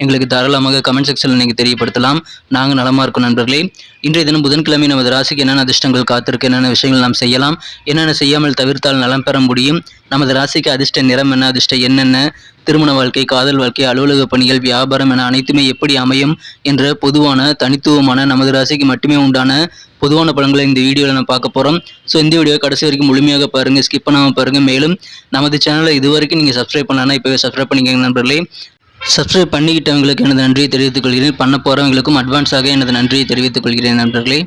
எங்களுக்கு தாராளமாக கமெண்ட் செக்ஷனில் நீங்கள் தெரியப்படுத்தலாம். நாங்கள் நலமாக இருக்கும் நண்பர்களே. இன்றைய தினம் புதன்கிழமை நமது ராசிக்கு என்னென்ன அதிர்ஷ்டங்கள் காத்திருக்கு என்னென்ன விஷயங்கள் நாம் செய்யலாம் என்னென்ன செய்யாமல் தவிர்த்தால் நலம் பெற முடியும் நமது ராசிக்கு அதிர்ஷ்ட நிறம் என்ன அதிர்ஷ்ட என்னென்ன திருமண வாழ்க்கை காதல் வாழ்க்கை அலுவலக பணிகள் வியாபாரம் என அனைத்துமே எப்படி அமையும் என்ற பொதுவான தனித்துவமான நமது ராசிக்கு மட்டுமே உண்டான பொதுவான படங்களை இந்த வீடியோவில் நம்ம பார்க்க போகிறோம் ஸோ இந்த வீடியோ கடைசி வரைக்கும் முழுமையாக பாருங்கள் ஸ்கிப் பண்ணாமல் பாருங்கள் மேலும் நமது சேனலை இது வரைக்கும் நீங்கள் சப்ஸ்கிரைப் பண்ணலன்னா இப்போவே சப்ஸ்கிரைப் பண்ணிக்கங்க நண்பர்களே. சப்ஸ்கிரைப் பண்ணிக்கிட்டவங்களுக்கு எனது நன்றியை தெரிவித்துக் கொள்கிறேன். பண்ண போகிறவங்களுக்கும் அட்வான்ஸாக எனது நன்றியை தெரிவித்துக் கொள்கிறேன் நண்பர்களே.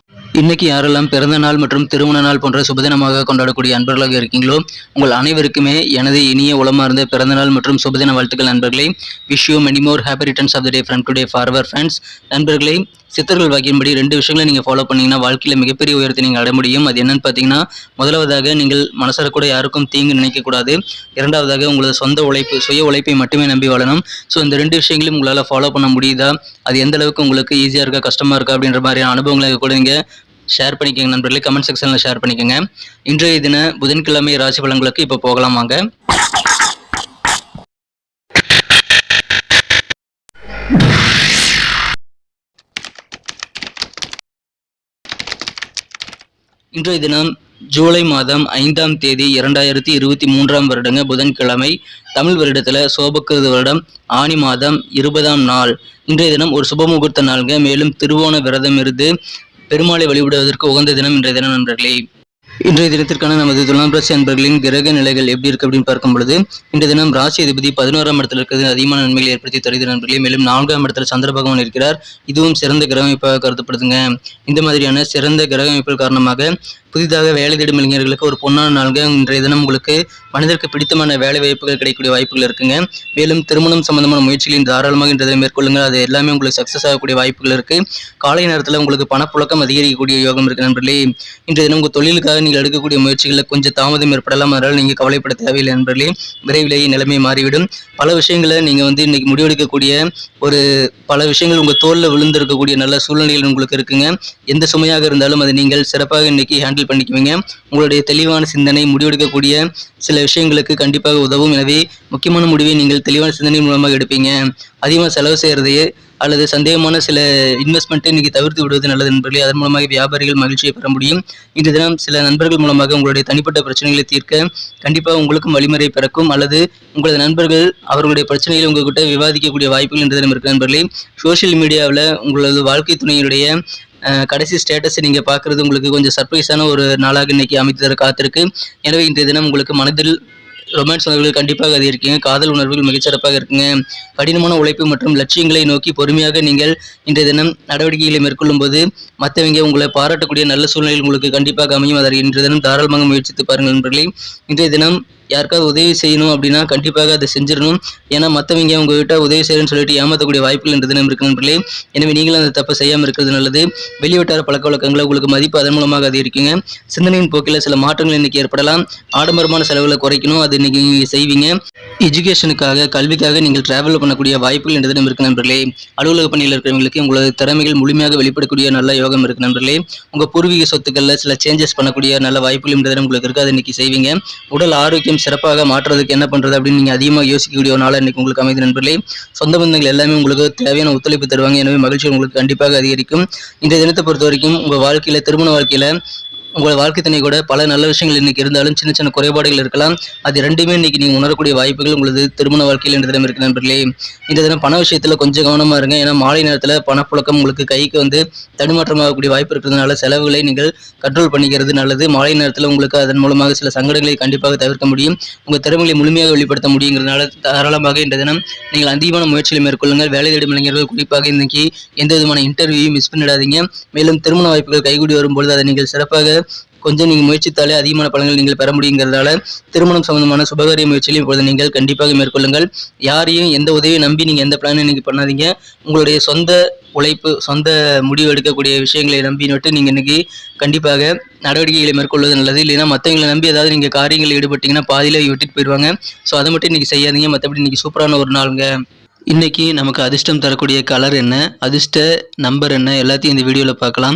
இன்னைக்கு யாரெல்லாம் பிறந்த நாள் மற்றும் திருமண நாள் போன்ற சுபதினமாக கொண்டாடக்கூடிய அன்பர்களாக இருக்கீங்களோ உங்கள் அனைவருக்குமே எனது இனிய உளமார்ந்த பிறந்த நாள் மற்றும் சுபதின வாழ்த்துக்கள் நண்பர்களே. Wish you many more happy returns of the day from today forever friends நண்பர்களே சித்தர்கள் வாக்கியின்படி ரெண்டு விஷயங்களை நீங்கள் ஃபாலோ பண்ணிங்கன்னா வாழ்க்கையில் மிகப்பெரிய உயரத்தை நீங்கள் அடைய முடியும். அது என்னன்னு பார்த்தீங்கன்னா முதலாவதாக நீங்கள் மனசார கூட யாருக்கும் தீங்கு நினைக்கக்கூடாது. இரண்டாவதாக உங்களது சொந்த உழைப்பு சுய உழைப்பை மட்டுமே நம்பி வாழணும். ஸோ இந்த ரெண்டு விஷயங்களையும் உங்களால் ஃபாலோ பண்ண முடியுதா? அது எந்த அளவுக்கு உங்களுக்கு ஈஸியாக இருக்கா கஷ்டமாக இருக்கா அப்படின்ற மாதிரியான அனுபவங்களை கூட நீங்கள் ஷேர் பண்ணிக்கோங்க நண்பர்களே. கமெண்ட் செக்ஷனில் ஷேர் பண்ணிக்கோங்க. இன்றைய தின புதன்கிழமை ராசி பலன்களுக்கு இப்போ போகலாம் வாங்க. இன்றைய தினம் ஜூலை மாதம் ஐந்தாம் தேதி இரண்டாயிரத்தி இருபத்தி மூன்றாம் வருடங்க புதன்கிழமை. தமிழ் வருடத்தில் சோபக்கிருது வருடம் ஆனி மாதம் இருபதாம் நாள். இன்றைய தினம் ஒரு சுப முகூர்த்த நாள்ங்க. மேலும் திருவோண விரதம் இருந்து பெருமாளை வழிபடுவதற்கு உகந்த தினம் இன்றைய தினம் நண்பர்களே. இன்றைய தினத்திற்கான நமது துலாம் ராசி அன்பர்களின் கிரக நிலைகள் எப்படி இருக்கு அப்படின்னு பார்க்கும் பொழுது இன்றைய தினம் ராசி அதிபதி பதினோராம் இடத்துல இருக்கிறது அதிகமான நன்மைகளை ஏற்படுத்தி தருகிறது நண்பர்களே. மேலும் நான்காம் இடத்துல சந்திர பகவான் இருக்கிறார். இதுவும் சிறந்த கிரக அமைப்பாக கருதப்படுதுங்க. இந்த மாதிரியான சிறந்த கிரக அமைப்புகள் காரணமாக புதிதாக வேலை தேடும் இளைஞர்களுக்கு ஒரு பொன்னான நாள்கள் இன்றைய தினம் உங்களுக்கு மனிதருக்கு பிடித்தமான வேலை வாய்ப்புகள் கிடைக்கக்கூடிய வாய்ப்புகள் இருக்குங்க. மேலும் திருமணம் சம்பந்தமான முயற்சிகளின் தாராளமாக இன்றைய மேற்கொள்ளுங்கள். அது எல்லாமே உங்களுக்கு சக்ஸஸ் ஆகக்கூடிய வாய்ப்புகள் இருக்கு. காலை நேரத்தில் உங்களுக்கு பணப்புழக்கம் அதிகரிக்கக்கூடிய யோகம் இருக்கு நண்பர்களே. இன்றைய தினம் உங்கள் தொழிலுக்காக நீங்கள் எடுக்கக்கூடிய முயற்சிகளில் கொஞ்சம் தாமதம் ஏற்படலாம். அதனால் நீங்கள் கவலைப்பட தேவையில்லை நண்பர்களே. விரைவிலேயே நிலைமை மாறிவிடும். பல விஷயங்களை நீங்கள் வந்து இன்னைக்கு முடிவெடுக்கக்கூடிய ஒரு பல விஷயங்கள் உங்கள் தோலில் விழுந்திருக்கக்கூடிய நல்ல சூழ்நிலைகள் உங்களுக்கு இருக்குங்க. எந்த சுமையாக இருந்தாலும் அதை நீங்கள் சிறப்பாக இன்னைக்கு ஹேண்டில் பண்ணிக்குவீங்க. உங்களுடைய தெளிவான சிந்தனை முடிவெடுக்கக்கூடிய சில விஷயங்களுக்கு கண்டிப்பாக உதவும். எனவே முக்கியமான முடிவை நீங்கள் தெளிவான சிந்தனை மூலமாக எடுப்பீங்க. அதிகமாக செலவு செய்கிறதையே அல்லது சந்தேகமான சில இன்வெஸ்ட்மெண்ட்டை நீங்கள் தவிர்த்து விடுவது நல்லது நண்பர்களே அதன் மூலமாக வியாபாரிகள் மகிழ்ச்சியை பெற முடியும். இன்று தினம் சில நண்பர்கள் மூலமாக உங்களுடைய தனிப்பட்ட பிரச்சனைகளை தீர்க்க கண்டிப்பாக உங்களுக்கும் வழிமுறை பிறக்கும் அல்லது உங்களது நண்பர்கள் அவர்களுடைய பிரச்சனைகளை உங்ககிட்ட விவாதிக்கக்கூடிய வாய்ப்புகள் இன்று தினம் இருக்கு நண்பர்களே சோஷியல் மீடியாவில் உங்களது வாழ்க்கை துணையுடைய கடைசி ஸ்டேட்டஸை நீங்கள் பார்க்குறது உங்களுக்கு கொஞ்சம் சர்ப்ரைஸான ஒரு நாளாக இன்னைக்கு அமைத்து தர காத்திருக்கு. எனவே இன்றைய தினம் உங்களுக்கு மனதில் ரொமான்ஸ் உணர்வுகள் கண்டிப்பாக அது இருக்குங்க காதல் உணர்வுகள் மிகச்சிறப்பாக இருக்குங்க. கடினமான உழைப்பு மற்றும் லட்சியங்களை நோக்கி பொறுமையாக நீங்கள் இன்றைய தினம் நடவடிக்கைகளை மேற்கொள்ளும் போது மற்றவங்க உங்களை பாராட்டக்கூடிய நல்ல சூழ்நிலைகள் உங்களுக்கு கண்டிப்பாக அமையும். அதற்கு இன்றைய தினம் தாராளமாக முயற்சித்து பாருங்கள் நண்பர்களே. இன்றைய தினம் யாருக்காவது உதவி செய்யணும் அப்படின்னா கண்டிப்பாக அதை செஞ்சிடணும். ஏன்னா மற்றவங்க உங்ககிட்ட உதவி செய்யணும்னு சொல்லிட்டு ஏமாற்றக்கூடிய வாய்ப்புகள் இந்த தினம் இருக்கு நண்பர்களே. எனவே நீங்களும் அந்த தப்பை செய்யாமல் இருக்கிறது நல்லது. வெளிவட்டார பழக்க வழக்கங்களை உங்களுக்கு மதிப்பு அதன் மூலமாக அதிகரிக்குங்க. சிந்தனையின் போக்கில் சில மாற்றங்கள் இன்னைக்கு ஏற்படலாம். ஆடம்பரமான செலவுகளை குறைக்கணும். அது இன்னைக்கு நீங்கள் செய்வீங்க. எஜுகேஷனுக்காக கல்விக்காக நீங்கள் டிராவல் பண்ணக்கூடிய வாய்ப்புகள் இந்த தினம் இருக்கு நண்பர்களே. அலுவலக பணியில் இருக்கிறவங்களுக்கு உங்களது திறமைகள் முழுமையாக வெளிப்படக்கூடிய நல்ல யோகம் இருக்கு நண்பர்களே. உங்கள் பூர்வீக சொத்துக்களில் சில சேஞ்சஸ் பண்ணக்கூடிய நல்ல வாய்ப்புகள் இந்த தினம் உங்களுக்கு இருக்குது அதை இன்னைக்கு செய்வீங்க. உடல் ஆரோக்கியம் சிறப்பாக மாற்றுறதுக்கு என்ன பண்றது அப்படின்னு நீங்க அதிகமாக யோசிக்கக்கூடிய ஒரு நாள் இன்னைக்கு உங்களுக்கு அமைதி நண்பர்களே. சொந்த பந்தங்கள் எல்லாமே உங்களுக்கு தேவையான ஒத்துழைப்பு தருவாங்க. எனவே மகிழ்ச்சி உங்களுக்கு கண்டிப்பாக அதிகரிக்கும். இந்த தினத்தை பொறுத்த வரைக்கும் உங்க வாழ்க்கையில திருமண வாழ்க்கையில உங்கள் வாழ்க்கை துணை கூட பல நல்ல விஷயங்கள் இன்னைக்கு இருந்தாலும் சின்ன சின்ன குறைபாடுகள் இருக்கலாம். அது ரெண்டுமே இன்னைக்கு நீங்கள் உணரக்கூடிய வாய்ப்புகள் உங்களது திருமண வாழ்க்கையில் இந்த தினம் இருக்கு நண்பர்களே. இந்த தினம் பண விஷயத்தில் கொஞ்சம் கவனமாக இருங்க. ஏன்னா மாலை நேரத்தில் பணப்புழக்கம் உங்களுக்கு கைக்கு வந்து தடுமாற்றமாகக்கூடிய வாய்ப்பு இருக்கிறதுனால செலவுகளை நீங்கள் கண்ட்ரோல் பண்ணிக்கிறது நல்லது. மாலை நேரத்தில் உங்களுக்கு அதன் மூலமாக சில சங்கடங்களை கண்டிப்பாக தவிர்க்க முடியும். உங்கள் திறமைகளை முழுமையாக வெளிப்படுத்த முடியுங்கிறதுனால தாராளமாக இந்த தினம் நீங்கள் அதிகமான முயற்சிகளை மேற்கொள்ளுங்கள். வேலை தேடும் இளைஞர்கள் குறிப்பாக இன்னைக்கு எந்த விதமான இன்டர்வியூயும் மிஸ் பண்ணிடாதீங்க. மேலும் திருமண வாய்ப்புகள் கைகூடி வரும்பொழுது அதை நீங்கள் சிறப்பாக கொஞ்சம் நீங்கள் முயற்சித்தாலே அதிகமான பலன்கள் நீங்கள் பெற முடியுங்கிறதால திருமணம் சம்பந்தமான சுபகாரிய முயற்சிகளையும் இப்பொழுது நீங்கள் கண்டிப்பாக மேற்கொள்ளுங்கள். யாரையும் எந்த உதவியும் நம்பி நீங்கள் எந்த பிளானும் நீங்கள் பண்ணாதீங்க. உங்களுடைய சொந்த உழைப்பு சொந்த முடிவு எடுக்கக்கூடிய விஷயங்களை நம்பி விட்டு நீங்கள் இன்றைக்கி கண்டிப்பாக நடவடிக்கைகளை மேற்கொள்வது நல்லது. இல்லைன்னா மற்றவங்களை நம்பி ஏதாவது நீங்கள் காரியங்களில் ஈடுபட்டீங்கன்னா பாதியில் விட்டுட்டு போயிடுவாங்க. ஸோ அதை மட்டும் இன்றைக்கி செய்யாதீங்க. மற்றபடி இன்னைக்கு சூப்பரான ஒரு நாளுங்க. இன்னைக்கு நமக்கு அதிர்ஷ்டம் தரக்கூடிய கலர் என்ன? அதிர்ஷ்ட நம்பர் என்ன? எல்லாத்தையும் இந்த வீடியோவில் பார்க்கலாம்.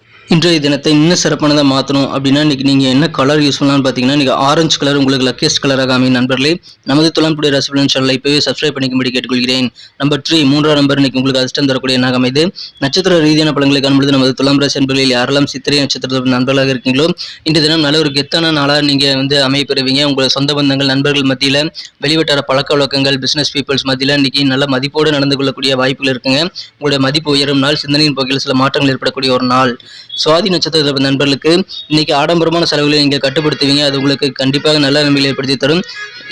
இன்றைய தினத்தை இன்னும் சிறப்பானதாக மாற்றணும் அப்படின்னா இன்றைக்கி நீங்கள் என்ன கலர் யூஸ் பண்ணலாம்னு பார்த்தீங்கன்னா நீங்கள் ஆரஞ்சு கலர் உங்களுக்கு லக்கியஸ்ட் கலராக அமையும் நண்பர்களே. நமது துளம்புடைய ரசிபலன் சேனலை இப்போவே சப்ஸ்கிரைப் பண்ணிக்கும்படி கேட்டுக்கொள்கிறேன். நம்பர் த்ரீ மூன்றாம் நம்பர் இன்றைக்கி உங்களுக்கு அதிர்ஷ்டம் தரக்கூடிய எண்ணாக அமைது. நட்சத்திர ரீதியான பலன்களை காணும்பொழுது நமது துலாம் ராசி நண்பர்களில் யாரெல்லாம் சித்திரை நட்சத்திர நண்பர்களாக இருக்கீங்களோ இன்றைய தினம் நல்ல ஒரு கெத்தான நாளாக நீங்கள் வந்து அமையப்பெறுவீங்க உங்கள் சொந்த பந்தங்கள் நண்பர்கள் மத்தியில் வெளிவட்டார பழக்க வழக்கங்கள் பிஸ்னஸ் பீப்புள்ஸ் மத்தியில் இன்னைக்கு நல்ல மதிப்போடு நடந்து கொள்ளக்கூடிய வாய்ப்புகள் இருக்குங்க. உங்களுடைய மதிப்பு உயரும் நாள் சிந்தனையின் போக்கில் சில மாற்றங்கள் ஏற்படக்கூடிய ஒரு நாள். சுவாதி நட்சத்திர நண்பர்களுக்கு இன்னைக்கு ஆடம்பரமான செலவுகளை நீங்கள் கட்டுப்படுத்துவீங்க. அது உங்களுக்கு கண்டிப்பாக நல்ல நன்மைகளை ஏற்படுத்தி தரும்.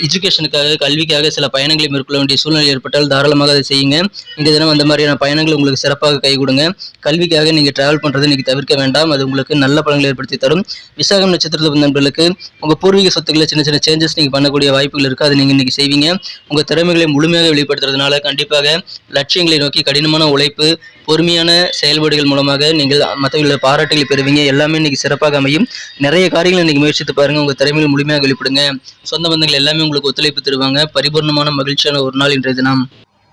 எஜுகேஷனுக்காக கல்விக்காக சில பயணங்களை மேற்கொள்ள வேண்டிய சூழ்நிலை ஏற்பட்டால் தாராளமாக அதை செய்யுங்க. இந்த தினம் அந்த மாதிரியான பயணங்கள் உங்களுக்கு சிறப்பாக கை கொடுங்க. கல்விக்காக நீங்கள் டிராவல் பண்ணுறது இன்றைக்கி தவிர்க்க வேண்டாம். அது உங்களுக்கு நல்ல பலன்களை ஏற்படுத்தி தரும். விசாகம் நட்சத்திரத்தில் நண்பர்களுக்கு உங்கள் பூர்வீக சொத்துக்களை சின்ன சின்ன சேஞ்சஸ் நீங்கள் பண்ணக்கூடிய வாய்ப்புகள் இருக்குது அதை நீங்கள் இன்றைக்கி செய்வீங்க. உங்கள் திறமைகளை முழுமையாக வெளிப்படுத்துறதுனால கண்டிப்பாக லட்சியங்களை நோக்கி கடினமான உழைப்பு பொறுமையான செயல்பாடுகள் மூலமாக நீங்கள் மற்றவர்களோட பாராட்டுகளை பெறுவீங்க. எல்லாமே இன்னைக்கு சிறப்பாக அமையும். நிறைய காரியங்களை இன்னைக்கு முயற்சித்து பாருங்க. உங்கள் திறமையில் முழுமையாக வெளிப்படுங்க. சொந்த பந்தங்கள் எல்லாமே உங்களுக்கு ஒத்துழைப்பு தருவாங்க. பரிபூர்ணமான மகிழ்ச்சியான ஒரு நாள் இன்றைய தினம்.